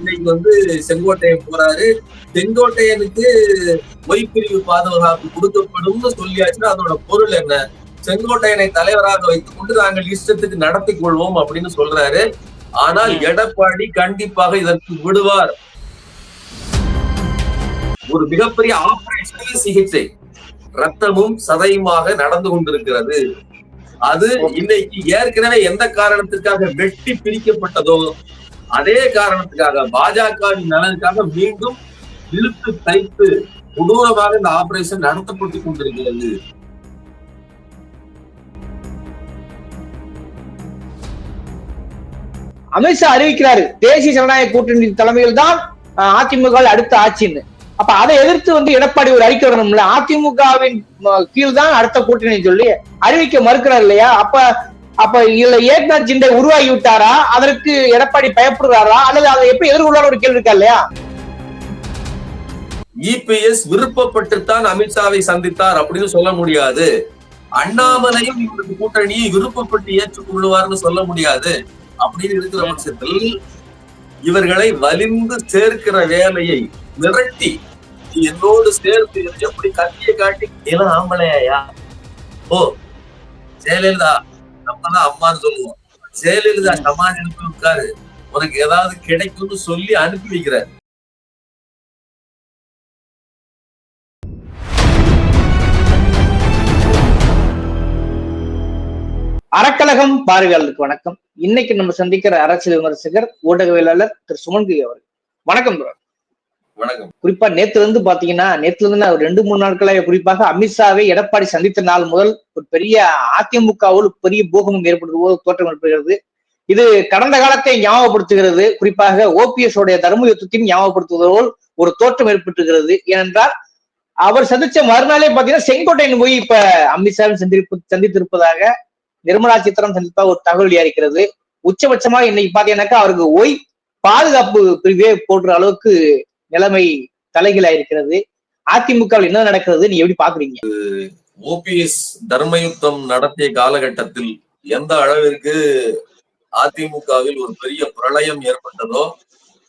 இன்னைக்கு வந்து செங்கோட்டையன் போறாரு. செங்கோட்டையனுக்கு மொய்பிரிவு பாதுகாப்பு கொடுக்கப்படும்னு சொல்லியாச்சுன்னா அதோட பொருள் என்ன? செங்கோட்டையனை தலைவராக வைத்துக் கொண்டு நாங்கள் இஷ்டத்துக்கு நடத்தி கொள்வோம் அப்படின்னு சொல்றாரு. ஆனால் எடப்பாடி கண்டிப்பாக இதற்கு விடுவார். ஒரு மிகப்பெரிய ஆபரேஷனல் சிகிச்சை. ரத்தமும் சதையுமாக நடந்து கொண்டிருக்கிறது. அது இன்னைக்கு ஏற்கனவே எந்த காரணத்திற்காக வெட்டி பிரிக்கப்பட்டதோ அதே காரணத்துக்காக பாஜகவின் நலனுக்காக மீண்டும் இழுத்து தைத்து கொடூரமாக இந்த ஆபரேஷன் நடத்தப்பட்டுக் கொண்டிருக்கிறது. அமித்ஷா அறிவிக்கிறாரு தேசிய ஜனநாயக கூட்டணி தலைமையில் தான் அஹ், அதிமுக அடுத்த ஆட்சின்னு. அப்ப அதை எதிர்த்து வந்து எடப்பாடி ஒரு அறிக்கை வரணும்ல அதிமுகவின் கீழ் தான் அடுத்த கூட்டணி சொல்லி அறிவிக்க மறுக்கிறார் இல்லையா? அப்ப அப்ப இதுல ஏக்நாத் ஜிண்டே உருவாகி விட்டாரா? அதற்கு எடப்பாடி பயப்படுறாரா? அல்லது அதை எப்படி எதிர்கொள்ளாத ஒரு கேள்வி இருக்கா இல்லையா? இபிஎஸ் விருப்பப்பட்டுத்தான் அமித்ஷாவை சந்தித்தார் அப்படின்னு சொல்ல முடியாது. அண்ணாமலையும் இவருக்கு கூட்டணியை விருப்பப்பட்டு ஏற்றுக்கொள்வார்னு சொல்ல முடியாது. அப்படின்னு இருக்கிற பட்சத்தில் இவர்களை வலிந்து சேர்க்கிற வேலையை மிரட்டி என்னோடு சேர்த்து எப்படி கத்தியை காட்டி இளம் ஆம்பளையா ஓ ஜெயலலிதா நம்ம தான் அம்மான்னு சொல்லுவோம். ஜெயலலிதா சமாதி அனுப்பி உட்காரு உனக்கு ஏதாவது கிடைக்கும்னு சொல்லி அனுப்பி வைக்கிறார். அறக்கழகம் பார்வையாளருக்கு வணக்கம். இன்னைக்கு நம்ம சந்திக்கிற அரசியல் விமர்சகர் ஊடகவியலாளர் திரு சுமன்கி அவர்கள். வணக்கம். வணக்கம். குறிப்பா நேத்துல இருந்து பாத்தீங்கன்னா நேத்துல இருந்து நான் ரெண்டு மூணு நாட்களாக குறிப்பாக அமித்ஷாவை எடப்பாடி சந்தித்த நாள் முதல் ஒரு பெரிய அதிமுகவில் பெரிய போகமும் ஏற்படுது தோற்றம் ஏற்படுகிறது. இது கடந்த காலத்தை ஞாபகப்படுத்துகிறது. குறிப்பாக ஓபிஎஸ் உடைய தர்ம யுத்தத்தையும் ஞாபகப்படுத்துவதோல் ஒரு தோற்றம் ஏற்பட்டுகிறது ஏனென்றால் அவர் சந்திச்ச மறுநாளே பாத்தீங்கன்னா செங்கோட்டையன் போய் இப்ப அமித்ஷாவை சந்திப்பு சந்தித்திருப்பதாக நிர்மலா சீத்தாராம் சந்திப்பா ஒரு தகவல் இருக்கிறது உச்சபட்சமாக இன்னைக்கு பாத்தீங்கன்னாக்கா அவருக்கு ஓய் பாதுகாப்பு பிரிவே போடுற அளவுக்கு நிலைமை தலைகீழா இருக்கிறது அதிமுகவில் என்ன நடக்கிறது நீங்க எப்படி பாக்குறீங்க ஓபிஎஸ் தர்மயுத்தம் நடத்திய காலகட்டத்தில் எந்த அளவிற்கு அதிமுகவில் ஒரு பெரிய பிரளயம் ஏற்பட்டதோ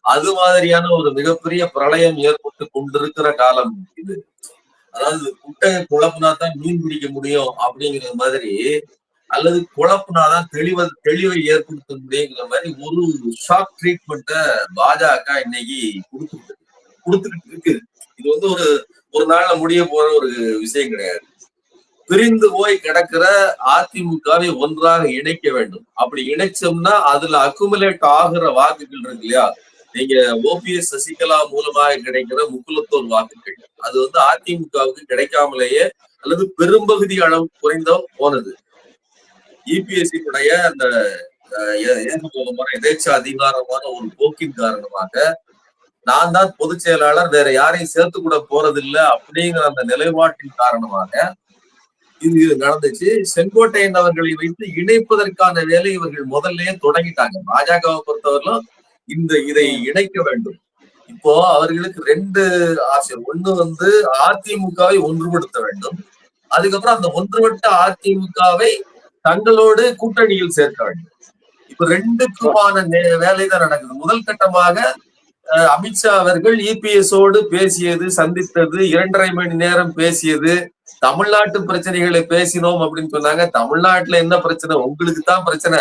அது மாதிரியான ஒரு மிகப்பெரிய பிரளயம் ஏற்பட்டு கொண்டிருக்கிற காலம் இது. அதாவது குட்டையை குழப்புனா தான் மீன் பிடிக்க முடியும் அப்படிங்கிற மாதிரி அல்லது குழப்புனாதான் தெளிவ தெளிவை ஏற்படுத்த முடியுங்கிற மாதிரி ஒரு ஷாக் ட்ரீட்மெண்ட்டை பாஜக இன்னைக்கு கொடுத்துருக்கு கொடுத்துக்கிட்டு இருக்கு. இது வந்து ஒரு ஒரு நாள்ல முடிய போற ஒரு விஷயம் கிடையாது. பிரிந்து போய் கிடக்கிற அதிமுகவை ஒன்றாக இணைக்க வேண்டும். அப்படி இணைச்சோம்னா அதுல அக்குமுலேட் ஆகுற வாக்குகள் இருக்கு இல்லையா? நீங்க ஓபிஎஸ் சசிகலா மூலமாக கிடைக்கிற முக்குலத்தோர் வாக்குகள். அது வந்து அதிமுகவுக்கு கிடைக்காமலேயே அல்லது பெரும்பகுதி அளவு குறைந்த போனது. இபிஎஸ்சியுடைய அந்த அஹ், ஏ- எதேச்ச அதிகாரமான ஒரு போக்கின் காரணமாக நான் தான் பொதுச் செயலாளர் வேற யாரையும் சேர்த்து கூட போறதில்ல அப்படிங்கிற அந்த நிலைப்பாட்டின் காரணமாக இது நடந்துச்சு. செங்கோட்டையன் அவர்களை வைத்து இணைப்பதற்கான வேலை இவர்கள் முதல்லயே தொடங்கிட்டாங்க. பாஜகவை பொறுத்தவரையிலும் இந்த இதை இணைக்க வேண்டும். இப்போ அவர்களுக்கு ரெண்டு ஆசை. ஒண்ணு வந்து அதிமுகவை ஒன்றுபடுத்த வேண்டும். அதுக்கப்புறம் அந்த ஒன்றுபட்ட அதிமுகவை தங்களோடு கூட்டணியில் சேர்க்க வேண்டும். இப்ப ரெண்டுக்குமான வேலை தான் நடக்குது. முதல் கட்டமாக அமித்ஷா அவர்கள் இபிஎஸோடு பேசியது சந்தித்தது இரண்டரை மணி நேரம் பேசியது தமிழ்நாட்டு பிரச்சனைகளை பேசினோம் அப்படின்னு சொன்னாங்க. தமிழ்நாட்டுல என்ன பிரச்சனை? உங்களுக்கு தான் பிரச்சனை.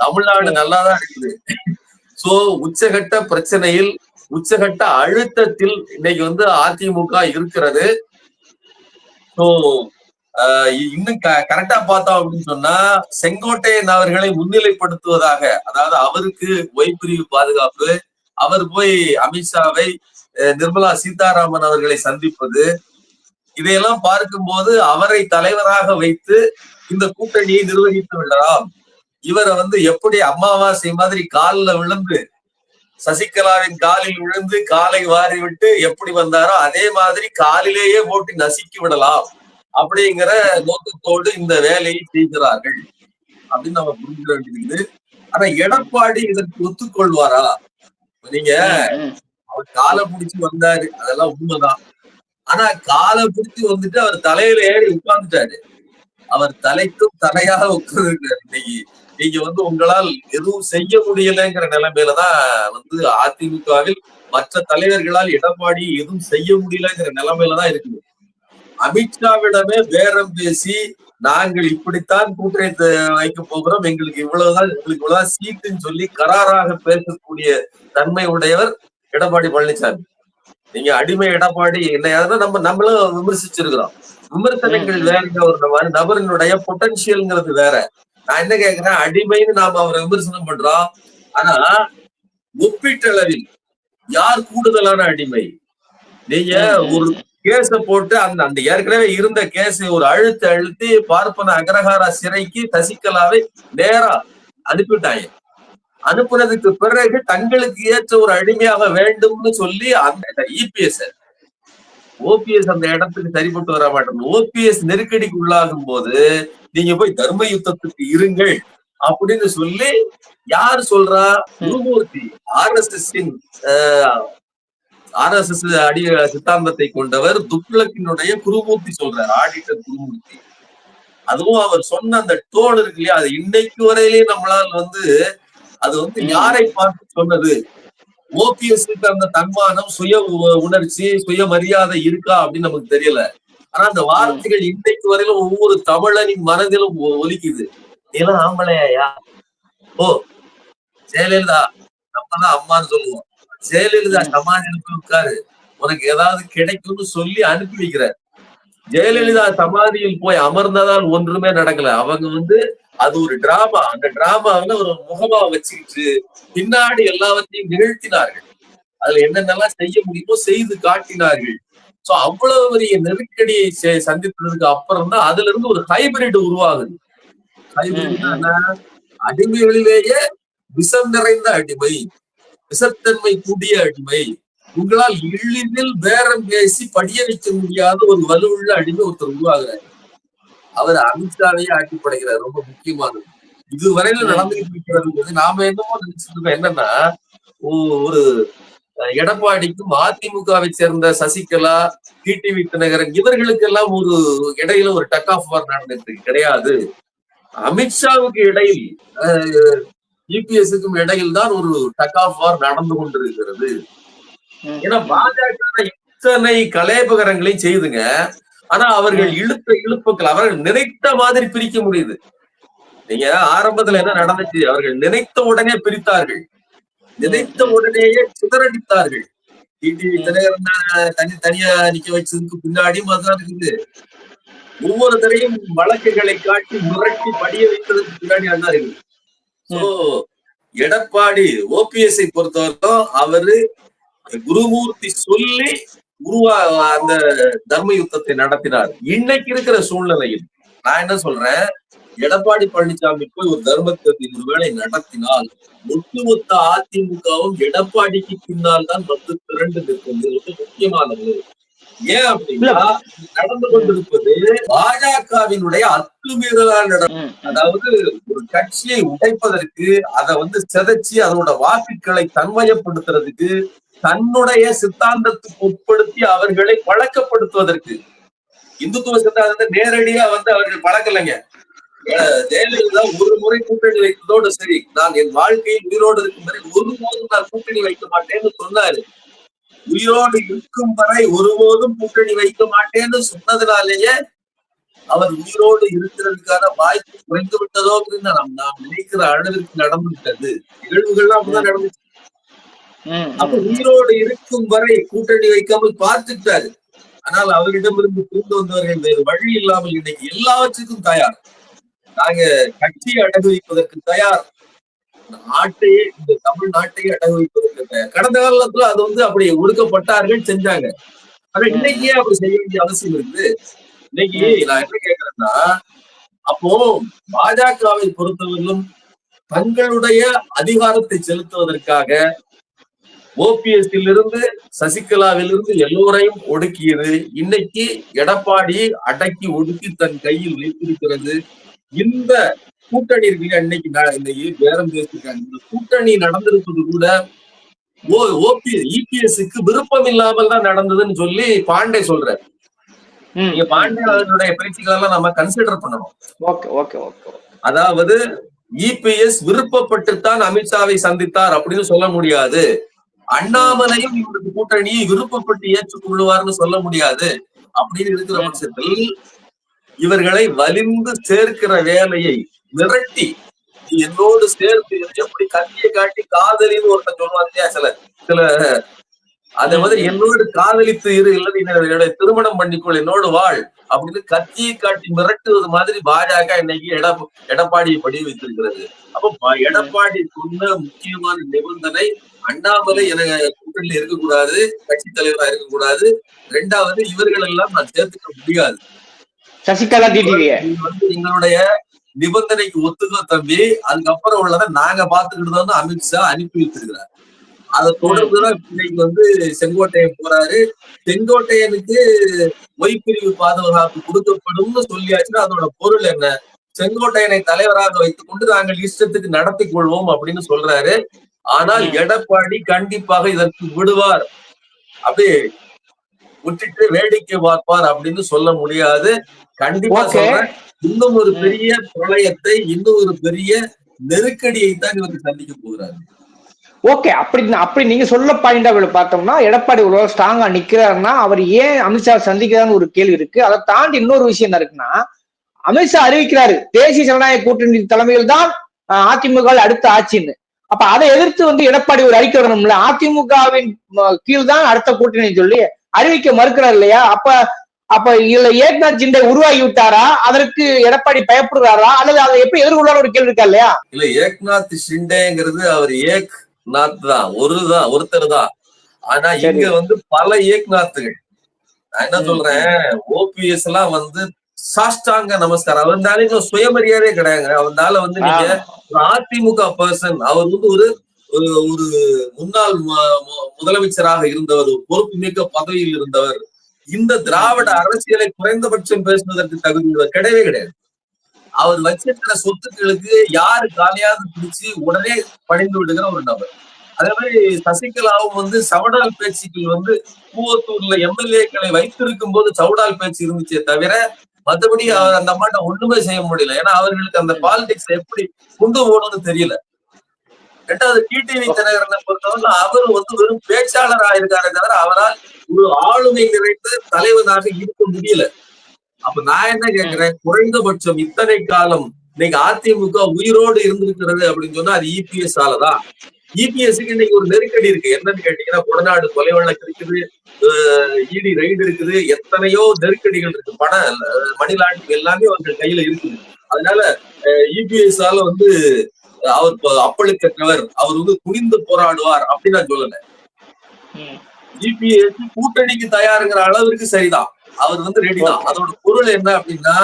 தமிழ்நாடு நல்லா தான் இருக்குது. சோ உச்சகட்ட பிரச்சனையில் உச்சகட்ட அழுத்தத்தில் இன்னைக்கு வந்து அதிமுக இருக்கிறது. சோ இன்னும் கரெக்டா பார்த்தோம் அப்படின்னு சொன்னா செங்கோட்டையன் அவர்களை முன்னிலைப்படுத்துவதாக அதாவது அவருக்கு ஒய்பிரிவு பாதுகாப்பு அவர் போய் அமித்ஷாவை அஹ், நிர்மலா சீதாராமன் அவர்களை சந்திப்பது இதையெல்லாம் பார்க்கும்போது அவரை தலைவராக வைத்து இந்த கூட்டணியை நிர்வகித்து விடலாம். இவரை வந்து எப்படி அமாவாசை மாதிரி காலில் விழுந்து சசிகலாவின் காலில் விழுந்து காலை வாரி விட்டு எப்படி வந்தாரோ அதே மாதிரி காலிலேயே போட்டு நசுக்கி விடலாம் அப்படிங்கிற நோக்கத்தோடு இந்த வேலையை செய்கிறார்கள் அப்படின்னு நம்ம புரிஞ்சுக்க வேண்டியது. ஆனா எடப்பாடி இதற்கு ஒத்துக்கொள்வாரா? நீங்க அவர் காலை பிடிச்சு வந்தாரு. அதெல்லாம் உண்மைதான். ஆனா காலை பிடிச்சு வந்துட்டு அவர் தலையில ஏறி உட்கார்ந்துட்டாரு. அவர் தலைக்கும் தலையாக உட்கார்ந்துருக்காரு இன்னைக்கு நீங்க வந்து உங்களால் எதுவும் செய்ய முடியலைங்கிற நிலைமையில தான் வந்து அதிமுகவில் மற்ற தலைவர்களால் எடப்பாடி எதுவும் செய்ய முடியலங்கிற நிலைமையில தான் இருக்குது. அமித்ஷாவிடமே பேரம் பேசி நாங்கள் இப்படித்தான் கூட்டணி த- வைக்க போகிறோம். எங்களுக்கு இவ்வளவுதான் எங்களுக்கு இவ்வளவுதான் சீட்டுன்னு சொல்லி கராராக பேசக்கூடிய தன்மை உடையவர் எடப்பாடி பழனிசாமி. நீங்க அடிமை எடப்பாடி என்னையாவது நம்ம நம்மளும் விமர்சிச்சிருக்கிறோம். விமர்சனங்கள் வேற ஒரு நபர் நபரினுடைய பொட்டன்சியல்ங்கிறது வேற. நான் என்ன கேக்குறேன் அடிமைன்னு நாம அவரை விமர்சனம் பண்றோம். ஆனா ஒப்பீட்டளவில் யார் கூடுதலான அடிமை? நீங்க ஒரு கேஸ போட்டு அந்த அந்த ஏற்கனவே இருந்த கேஸ் ஒரு அழுத்து அழுத்தி பார்ப்பன அக்ரஹாரா சிறைக்கு சசிகலாவை நேரா அனுப்பிட்டாங்க அனுப்புனதுக்கு பிறகு தங்களுக்கு ஏற்ற ஒரு அடிமையாக வேண்டும்னு சொல்லி அந்த இபிஎஸ் ஓபிஎஸ் அந்த இடத்துக்கு சரிப்பட்டு வர மாட்டோம். ஓபிஎஸ் நெருக்கடிக்கு உள்ளாகும் போது நீங்க போய் தர்ம யுத்தத்துக்கு இருங்கள் அப்படின்னு சொல்லி யார் சொல்றா? Gurumurthy R S S R S S அடி சித்தாந்தத்தை கொண்டவர் துக்ளக்கினுடைய குருமூர்த்தி சொல்றார் ஆடிட்டர் குருமூர்த்தி. அதுவும் அவர் சொன்ன அந்த டோன் இருக்கு இல்லையா அது இன்னைக்கு வரையிலேயே நம்மளால் வந்து அது வந்து யாரை பார்த்து சொன்னது? ஓபிஎஸ்க்கு அந்த தன்மானம் சுய உணர்ச்சி சுய மரியாதை இருக்கா அப்படின்னு நமக்கு தெரியல. ஆனா அந்த வார்த்தைகள் இன்றைக்கு வரையிலும் ஒவ்வொரு தமிழனின் மனதிலும் ஒலிக்குது. இதெல்லாம் ஆம்பளையா? ஓ ஜெயலலிதா நம்ம தான் அம்மான்னு சொல்லுவோம். ஜெயலலிதா போய் உட்காரு. உனக்கு ஏதாவது கிடைக்கும்னு சொல்லி அனுப்பி வைக்கிறார் ஜெயலலிதா சமாதியில் போய் அமர்ந்ததால் ஒன்றுமே நடக்கல. அவங்க வந்து அது ஒரு டிராமா அந்த டிராமா வந்து ஒரு முகமா வச்சுக்கிட்டு பின்னாடி எல்லாவற்றையும் நிகழ்த்தினார்கள். அதுல என்னென்னலாம் செய்ய முடியுமோ செய்து காட்டினார்கள். சோ அவ்வளவு பெரிய நெருக்கடியை சந்தித்ததுக்கு அப்புறம் தான் அதுல இருந்து ஒரு ஹைபிரிட் உருவாகுது. ஹைபிரிட் அடிமைகளிலேயே விஷம் நிறைந்த அடிமை. விஷத்தன்மை கூடிய அடிமை. உங்களால் எளிதில் பேரம் பேசி படிய வைக்க முடியாத ஒரு வலுவுள்ள அடிமை ஒருத்தர் உருவாகிறார். அவர் அமித்ஷாவையே ஆட்டி படைக்கிறார் ரொம்ப முக்கியமானது. இதுவரையில நடந்துகிட்டு இருக்கிறது நாம என்னமோ நினைச்சிட்டு இருக்கோம் என்னன்னா ஒரு எடப்பாடிக்கும் அதிமுகவை சேர்ந்த சசிகலா டிடிவி தினகரன் இவர்களுக்கெல்லாம் ஒரு இடையில ஒரு டக் ஆஃப் வார் நடந்துட்டு. கிடையாது. அமித்ஷாவுக்கு இடையில் இபிஎஸ்க்கும் இடையில் தான் ஒரு டக் ஆஃப் வார் நடந்து கொண்டிருக்கிறது. ஏன்னா பாஜக இத்தனை கலேபகரங்களையும் செய்துங்க ஆனா அவர்கள் இழுத்த இழுப்புக்கள் அவர்கள் நினைத்த மாதிரி பிரிக்க முடியுது. நீங்க ஆரம்பத்துல என்ன நடந்துச்சு? அவர்கள் நினைத்த உடனே பிரித்தார்கள். நினைத்த உடனேயே சிதறடித்தார்கள். டிடிவி தினகரன் தனி தனியா நிக்க வச்சதுக்கு பின்னாடியும் அதுதான் இருக்குது. ஒவ்வொரு தடையும் வழக்குகளை காட்டி முரட்டி படிய வைத்ததுக்கு பின்னாடி அதான் இருக்குது. எடப்பாடி ஓபிஎஸ்ஐ பொறுத்தவரைக்கும் அவரு குருமூர்த்தி சொல்லி உருவா அந்த தர்ம யுத்தத்தை நடத்தினார். இன்னைக்கு இருக்கிற சூழ்நிலையில் நான் என்ன சொல்றேன்? எடப்பாடி பழனிசாமி போய் ஒரு தர்மத்தை ஒருவேளை நடத்தினால் ஒட்டுமொத்த அதிமுகவும் எடப்பாடிக்கு பின்னால் தான் வந்து திரண்டு நிற்கிறது ரொம்ப முக்கியமானது ஏன் அப்படின்னா நடந்து கொண்டிருப்பது பாஜகவினுடைய அத்துமீறலான நட- அதாவது ஒரு கட்சியை உடைப்பதற்கு அதை வந்து சிதைச்சு அதனோட வாக்குகளை தன்மயப்படுத்துறதுக்கு தன்னுடைய சித்தாந்தத்துக்கு உட்படுத்தி அவர்களை பழக்கப்படுத்துவதற்கு இந்துத்துவ சித்தாந்தத்தை நேரடியா வந்து அவர்கள் பழக்கலைங்க ஜெயலலிதா ஒரு முறை கூட்டணி வைத்ததோடு சரி. நான் என் வாழ்க்கையில் உயிரோடு இருக்கும் வரை ஒருபோதும் நான் கூட்டணி வைக்க மாட்டேன்னு சொன்னாரு. உயிரோடு இருக்கும் வரை ஒருபோதும் கூட்டணி வைக்க மாட்டேன்னு சொன்னதுனாலேயே அவர் உயிரோடு இருக்கிறதுக்கான வாய்ப்பு குறைந்து விட்டதோ அப்படின்னு நாம் நாம் நினைக்கிற அளவிற்கு நடந்து விட்டது. நிகழ்வுகள்லாம் அப்படிதான் நடந்துச்சு. அப்ப உயிரோடு இருக்கும் வரை கூட்டணி வைக்காமல் பார்த்துட்டாரு. ஆனால் அவரிடமிருந்து புரிந்து வந்தவர்கள் வேறு வழி இல்லாமல் இன்னைக்கு எல்லாவற்றுக்கும் தயார். நாங்க கட்சியை அடகு வைப்பதற்கு தயார். நாட்டையே இந்த தமிழ்நாட்டையே அடகு வைப்பதற்கு கடந்த காலத்துல அது வந்து அப்படி ஒடுக்கப்பட்டார்கள் செஞ்சாங்க. ஆனா இன்னைக்கு அப்படி செய்ய வேண்டிய அவசியம் இருக்குது இன்னைக்கு நான் என்ன கேக்குறேன்னா அப்போ பாஜகவை பொறுத்தவரையிலும் தங்களுடைய அதிகாரத்தை செலுத்துவதற்காக ஓபிஎஸ்லிருந்து சசிகலாவிலிருந்து எல்லோரையும் ஒடுக்கியது. இன்னைக்கு எடப்பாடி அடக்கி ஒடுக்கி தன் கையில் வைத்திருக்கிறது. இந்த கூட்டணி இருக்கு இல்லையா, இன்னைக்கு ந- இந்த இ- பேரம் பேசிருக்காங்க கூட்டணி நடந்திருப்பது கூட ஓ ஓபி இபிஎஸ்க்கு விருப்பம் இல்லாமல் தான் நடந்ததுன்னு சொல்லி பாண்டே சொல்றாரு. நீங்க பாண்டே அவர்களுடைய பேச்சுக்கள் எல்லாம் நம்ம கன்சிடர் பண்ணணும். அதாவது இபிஎஸ் விருப்பப்பட்டுத்தான் அமித்ஷாவை சந்தித்தார் அப்படின்னு சொல்ல முடியாது. அண்ணாமலையும் இவருக்கு கூட்டணியை விருப்பப்பட்டு ஏற்றுக்கொள்வார்னு சொல்ல முடியாது. அப்படின்னு இருக்கிற பட்சத்தில் இவர்களை வலிந்து சேர்க்கிற வேலையை மிரட்டி நீ என்னோடு சேர்த்து எப்படி கத்தியை காட்டி காதலின்னு ஒருத்தன் சொல்லுவாங்க இல்லையா? சில சில அதே மாதிரி என்னோடு காதலித்து இரு இல்லை நீ என்னுடைய திருமணம் பண்ணிக்கொள் என்னோடு வாழ் அப்படின்னு கத்தியை காட்டி மிரட்டுவது மாதிரி பாஜக இன்னைக்கு எடப் எடப்பாடியை படி வைத்திருக்கிறது. அப்ப எடப்பாடி சொன்ன முக்கியமான நிபந்தனை அண்ணாமலை என கூட்டணியில் இருக்கக்கூடாது கட்சி தலைவரா இருக்கக்கூடாது. ரெண்டாவது இவர்கள் எல்லாம் நான் சேர்த்துக்க முடியாது. சசிகலா எங்களுடைய நிபந்தனைக்கு ஒத்துக்கோ தம்பி. அதுக்கப்புறம் உள்ளதை நாங்க பாத்துக்கிட்டு தான் அமித்ஷா அனுப்பி வச்சிருக்கிறார். அதை தொடர்ந்துதான் இன்னைக்கு வந்து செங்கோட்டையன் போறாரு. செங்கோட்டையனுக்கு ஒய்பிரிவு பாதுகாப்பு கொடுக்கப்படும்னு சொல்லியாச்சுன்னா அதோட பொருள் என்ன? செங்கோட்டையனை தலைவராக வைத்துக் கொண்டு நாங்கள் இஷ்டத்துக்கு நடத்தி கொள்வோம் அப்படின்னு சொல்றாரு. ஆனால் எடப்பாடி கண்டிப்பாக இதற்கு விடுவார். அப்படியே விட்டுட்டு வேடிக்கை பார்ப்பார் அப்படின்னு சொல்ல முடியாது. கண்டிப்பா. சொல்றேன். இன்னும் ஒரு பெரிய பிரளயத்தை இன்னும் ஒரு பெரிய நெருக்கடியை தான் இவருக்கு சந்திக்க போகிறாரு ஓகே அப்படி அப்படி நீங்க சொல்ல பாயிண்ட் பார்த்தோம்னா எடப்பாடி இவ்வளவு ஸ்ட்ராங்கா நிக்கிறாருன்னா அவர் ஏன் அமித்ஷா சந்திக்கிறான்னு ஒரு கேள்வி இருக்கு. அதை தாண்டி இன்னொரு விஷயம் என்ன இருக்குன்னா அமித்ஷா அறிவிக்கிறாரு தேசிய ஜனநாயக கூட்டணி தலைமையில் தான் அதிமுக அடுத்த ஆட்சின்னு. அப்ப அதை எதிர்த்து வந்து எடப்பாடி ஒரு அறிக்கை வரணும்ல? அதிமுகவின் கீழ் தான் அடுத்த கூட்டணி சொல்லி அறிவிக்க மறுக்கிறார் இல்லையா? அப்ப அப்ப இதுல ஏக்நாத் ஜிண்டே உருவாகி விட்டாரா? அதற்கு எடப்பாடி பயப்படுறாரா? அல்லது அதை எப்படி எதிர்கொள்ளாத ஒரு கேள்வி இருக்கா இல்லையா? இல்ல ஏக்நாத் ஷிண்டேங்கிறது அவர் ஏக் நாத் தான். ஒரு தான் ஒருத்தர் தான். ஆனா. இங்க வந்து பல ஏக்நாத்துகள். நான் என்ன. சொல்றேன்? ஓபிஎஸ் எல்லாம் வந்து சாஷ்டாங்க நமஸ்காரம். அவர்னால இன்னும் சுயமரியாதையே கிடையாதுங்க. அவர்னால வந்து நீங்க ஒரு அதிமுக பர்சன் அவர் வந்து ஒரு ஒரு முன்னாள் முதலமைச்சராக இருந்தவர் ஒரு பொறுப்புமிக்க பதவியில் இருந்தவர். இந்த திராவிட அரசியலை குறைந்தபட்சம் பேசுவதற்கு தகுதி கிடையவே கிடையாது. அவர் வச்சிருக்கிற சொத்துக்களுக்கு யாரு காலியாவது பிடிச்சு உடனே பணிந்து விடுகிற ஒரு நபர். அதே மாதிரி சசிகலாவும் வந்து சவடால் பேச்சுக்கள் வந்து பூவத்தூர்ல எம்எல்ஏக்களை வைத்திருக்கும் போது சவுடால் பேச்சு இருந்துச்சே தவிர மத்தபடி அவர் அந்த அம்மாட்ட ஒண்ணுமே செய்ய முடியல. ஏன்னா அவர்களுக்கு அந்த பாலிடிக்ஸ் எப்படி கொண்டு போகணும்னு தெரியல. ரெண்டாவது டிடிவி தினகரனை பொறுத்தவரை அவர் வந்து வெறும் பேச்சாளராக இருக்காரே தவிர அவரால் ஒரு ஆளுமை நிறைந்த தலைவனாக இருக்க முடியல. அப்ப நான் என்ன கேக்குறேன் குறைந்தபட்சம் இத்தனை காலம் இன்னைக்கு அதிமுக உயிரோடு இருந்திருக்கிறது அப்படின்னு சொன்னா அது இபிஎஸ் ஆலதான் இபிஎஸ்க்கு இன்னைக்கு ஒரு நெருக்கடி இருக்கு. என்னன்னு கேட்டீங்கன்னா கொடநாடு கொலை வழக்கு இருக்குது இடி ரைடு இருக்குது எத்தனையோ நெருக்கடிகள் இருக்கு. பண மணி லாண்டரிங் எல்லாமே அவர்கள் கையில இருக்குது. அதனால இபிஎஸ் ஆல வந்து அவர் அப்பழுக்கற்றவர் அவர் வந்து குனிந்து போராடுவார் அப்படின்னு நான் சொல்லல. இபிஎஸ் கூட்டணிக்கு தயாருங்கிற அளவிற்கு சரிதான். அவர் வந்து ரெடி தான் அதோட பொருள் என்ன அப்படின்னா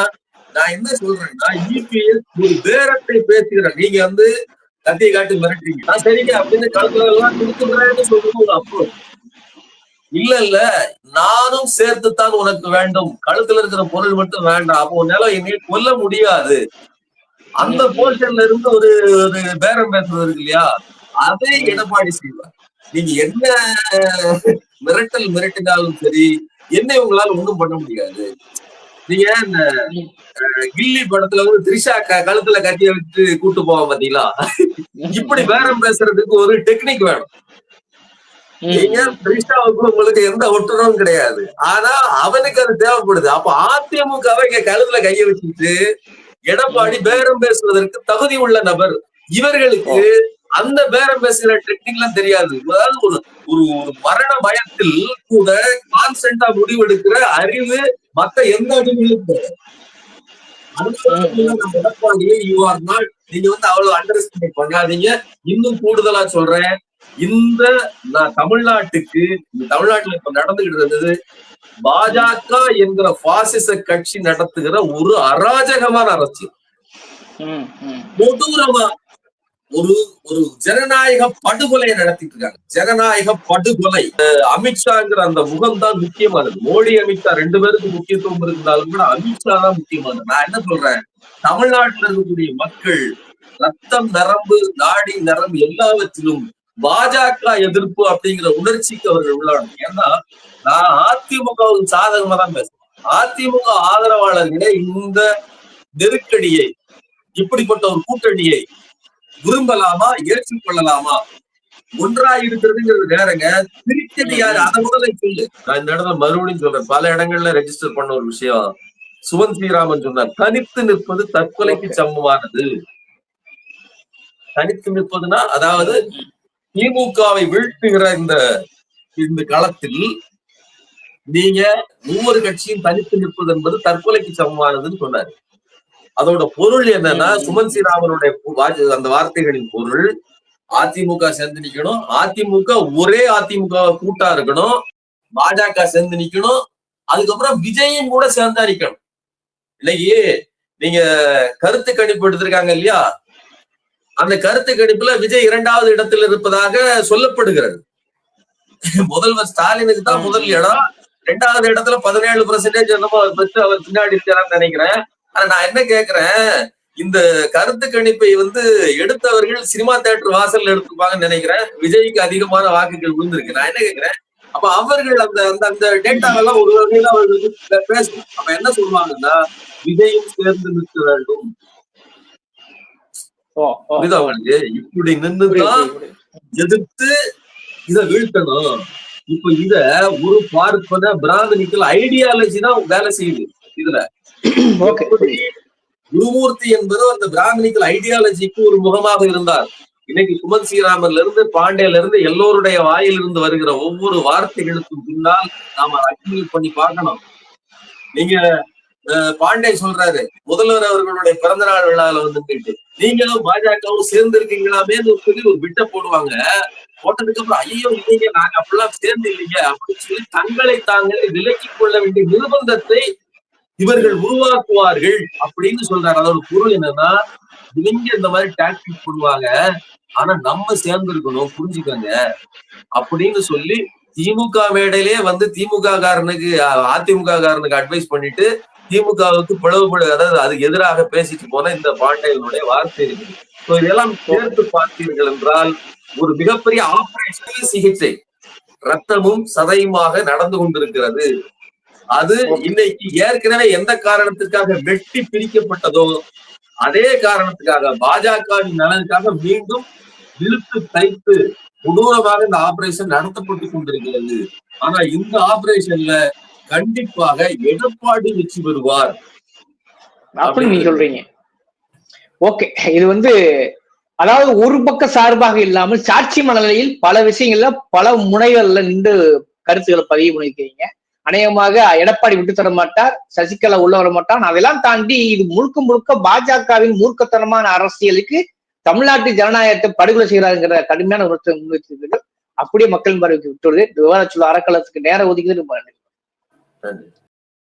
நான் என்ன சொல்றேன்னா இபிஎஸ் ஒரு பேரத்தை பேசுகிறேன் நீங்க வந்து கத்தியை காட்டி மிரட்டுறீங்க. நான் சரிங்க அப்படின்னு கழுத்துல எல்லாம் கொடுத்துடுறேன்னு சொல்றது ஒரு அப்ரோச். இல்ல இல்ல நானும் சேர்த்துத்தான் உனக்கு வேண்டும். கழுத்துல இருக்கிற பொருள் மட்டும் வேண்டாம். அப்போ உன்னால என்னை கொல்ல முடியாது. அந்த போர்ஷன்ல இருந்து ஒரு ஒரு பேரம் பேசுறது இருக்கு இல்லையா? அதை எடப்பாடி செய்வார். நீங்க என்ன மிரட்டல் மிரட்டினாலும் சரி என்ன உங்களால ஒண்ணும் பண்ண முடியாது. நீங்க இந்த கில்லி படத்துல வந்து த்ரிஷா கழுத்துல கட்டிய வச்சு கூட்டு போவான் பாத்தீங்களா? இப்படி பேரம் பேசுறதுக்கு ஒரு டெக்னிக் வேணும். நீங்க த்ரிஷாவுக்கு உங்களுக்கு எந்த ஒட்டுறவும் கிடையாது. ஆனா அவனுக்கு அது தேவைப்படுது. அப்ப அதிமுகவை இங்க கழுத்துல கைய வச்சுட்டு எடப்பாடி பேரம் பேசுவதற்கு தகுதி உள்ள நபர். இவர்களுக்கு அந்த பேரம் பேசுகிற டெக்னிக் எல்லாம் தெரியாது. அதாவது ஒரு ஒரு ஒரு மரண பயத்தில் கூட கான்ஸ்டன்டா முடிவெடுக்கிற அறிவு மத்த எந்த நம்ம எடப்பாடியை யூ ஆர் நாட் நீங்க வந்து அவ்வளவு அண்டர் எஸ்டிமேட் பண்ணாதீங்க. இன்னும் கூடுதலா சொல்றேன். இந்த தமிழ்நாட்டுக்கு இந்த தமிழ்நாட்டுல இப்ப நடந்துகிட்டு இருந்தது பாஜக என்கிற பாசிச கட்சி நடத்துகிற ஒரு அராஜகமான அரசியல் கொடூரமா ஒரு ஒரு ஜனநாயக படுகொலையை நடத்திட்டு இருக்காங்க. ஜனநாயக படுகொலை. அமித்ஷாங்கிற அந்த முகம் தான் முக்கியமானது. மோடி அமித்ஷா ரெண்டு பேருக்கு முக்கியத்துவம் இருந்தாலும் கூட அமித்ஷா தான் முக்கியமானது. நான் என்ன சொல்றேன்? தமிழ்நாட்டில் இருக்கக்கூடிய மக்கள் ரத்தம் நரம்பு நாடி நரம்பு எல்லாவற்றிலும் பாஜக எதிர்ப்பு அப்படிங்கிற உணர்ச்சிக்கு அவர்கள் உள்ளாடும் ஏன்னா நான் அதிமுகவுக்கு சாதகமா தான் பேசுறேன். அதிமுக ஆதரவாளர்களே இந்த நெருக்கடியை இப்படிப்பட்ட ஒரு கூட்டணியை விரும்பலாமா ஏற்றுக்கொள்ளலாமா ஒன்றா இருக்கிறதுங்கிறது வேறங்க. திருக்கடி யாரு? அதை முதல்ல சொல்லு. நான் இந்த இடத்துல மறுபடியும் சொல்றேன். பல இடங்கள்ல ரெஜிஸ்டர் பண்ண ஒரு விஷயம். சுவன் ஸ்ரீராமன் சொன்னார் தனித்து நிற்பது தற்கொலைக்கு சமமானது. தனித்து நிற்பதுன்னா அதாவது திமுகவை வீழ்த்துகிற இந்த இந்த களத்தில் நீங்க ஒவ்வொரு கட்சியும் தனித்து நிற்பது என்பது தற்கொலைக்கு சமமானதுன்னு சொன்னாரு. அதோட பொருள் என்னன்னா சுமன் சீராமனுடைய அந்த வார்த்தைகளின் பொருள் அதிமுக சேர்ந்து நிக்கணும் அதிமுக ஒரே அதிமுக கூட்டா இருக்கணும் பாஜக சேர்ந்து நிக்கணும் அதுக்கப்புறம் விஜயும் கூட சேர்ந்தா நிக்கணும். இன்னைக்கு நீங்க கருத்து கணிப்பு எடுத்திருக்காங்க இல்லையா? அந்த கருத்து கணிப்புல விஜய் இரண்டாவது இடத்தில் இருப்பதாக சொல்லப்படுகிறது. முதல்வர் ஸ்டாலினுக்கு தான் முதல் இடம். ரெண்டாவது இடத்துல பதினேழு பெர்சன்டேஜ் என்னமோ பெற்று அவர் பின்னாடி இருக்கிறான்னு நினைக்கிறேன். ஆனா நான் என்ன கேக்குறேன்? இந்த கருத்து கணிப்பை வந்து எடுத்தவர்கள் சினிமா தேட்டர் வாசல்ல எடுத்துப்பாங்கன்னு நினைக்கிறேன். விஜய்க்கு அதிகமான வாக்குகள் விழுந்திருக்கு. நான் என்ன கேக்குறேன்? அப்ப அவர்கள் அந்த அந்த அந்த டேட்டாவெல்லாம் ஒரு வகையில அவர்கள் பேசணும் அப்ப என்ன சொல்லுவாங்கன்னா விஜயும் சேர்ந்து நிற்க வேண்டும். புரியுதா உங்களுக்கு? இப்படி புரியுது. எதிர்த்து இத வீழ்த்தணும். இப்ப இத ஒரு பார்ப்பன பிராமணிக்கல் ஐடியாலஜி தான் வேலை செய்யுது இதுல. குருமூர்த்தி என்பது அந்த பிராமணிக்கல் ஐடியாலஜிக்கு ஒரு முகமாக இருந்தார். இன்னைக்கு சுமன் ஸ்ரீராமன்ல இருந்து பாண்டியில இருந்து எல்லோருடைய வாயிலிருந்து வருகிற ஒவ்வொரு வார்த்தைகளுக்கும் பின்னால் நாம அக்னி பண்ணி பார்க்கணும். நீங்க பாண்டே சொல்றாரு முதல்வர் அவர்களுடைய பிறந்த நாள் விழால வந்து நீங்களும் பாஜகவும் சேர்ந்து இருக்கீங்களாமேன்னு சொல்லி ஒரு விட்ட போடுவாங்க. போட்டதுக்கு அப்புறம் ஐயோ இல்லைங்க நாங்க அப்படிலாம் சேர்ந்து இல்லைங்க அப்படின்னு சொல்லி தங்களை தாங்களே விலக்கிக் கொள்ள வேண்டிய நிர்பந்தத்தை இவர்கள் உருவாக்குவார்கள் அப்படின்னு சொல்றாரு. அதோட பொருள் என்னன்னா இவங்க இந்த மாதிரி டாக்டிக் பண்ணுவாங்க ஆனா நம்ம சேர்ந்து இருக்கணும் புரிஞ்சுக்கோங்க அப்படின்னு சொல்லி திமுக மேடையிலே வந்து திமுக காரனுக்கு அதிமுக காரனுக்கு அட்வைஸ் பண்ணிட்டு திமுகவுக்கு பிளவுபடு அதாவது அதுக்கு எதிராக பேசிட்டு போன இந்த பாண்டியனுடைய வார்த்தை இருக்குது இதெல்லாம் சேர்த்து பார்த்தீர்கள் என்றால் ஒரு மிகப்பெரிய ஆபரேஷனல் சிகிச்சை ரத்தமும் சதையுமாக நடந்து கொண்டிருக்கிறது. அது இன்னைக்கு ஏற்கனவே எந்த காரணத்திற்காக வெட்டி பிரிக்கப்பட்டதோ அதே காரணத்துக்காக பாஜகவின் நலனுக்காக மீண்டும் இழுத்து தைத்து கொடூரமாக இந்த ஆபரேஷன் நடத்தப்பட்டு கொண்டிருக்கிறது. ஆனா இந்த ஆபரேஷன்ல கண்டிப்பாக எடப்பாடி வெற்றி பெறுவார். அப்படி நீங்க சொல்றீங்க. ஓகே இது வந்து அதாவது ஒரு பக்க சார்பாக இல்லாமல் சாட்சி மனநிலையில் பல விஷயங்கள்ல பல முனைகள்ல நின்று கருத்துக்களை பதிவு பண்ணிருக்கீங்க அநேகமாக எடப்பாடி விட்டு தர மாட்டார் சசிகலா உள்ள வர மாட்டான் அதெல்லாம் தாண்டி இது முழுக்க முழுக்க பாஜகவின் மூர்க்கத்தனமான அரசியலுக்கு தமிழ்நாட்டு ஜனநாயகத்தை படுகொலை செய்கிறாருங்கிற கடுமையான விமர்சனம் முன்வைத்திருக்கிறது அப்படியே மக்களின் பார்வைக்கு விட்டுள்ளது விவாத சொல்ல அறக்கலத்துக்கு நேரம் ஒதுக்குது ரொம்ப நன்றி.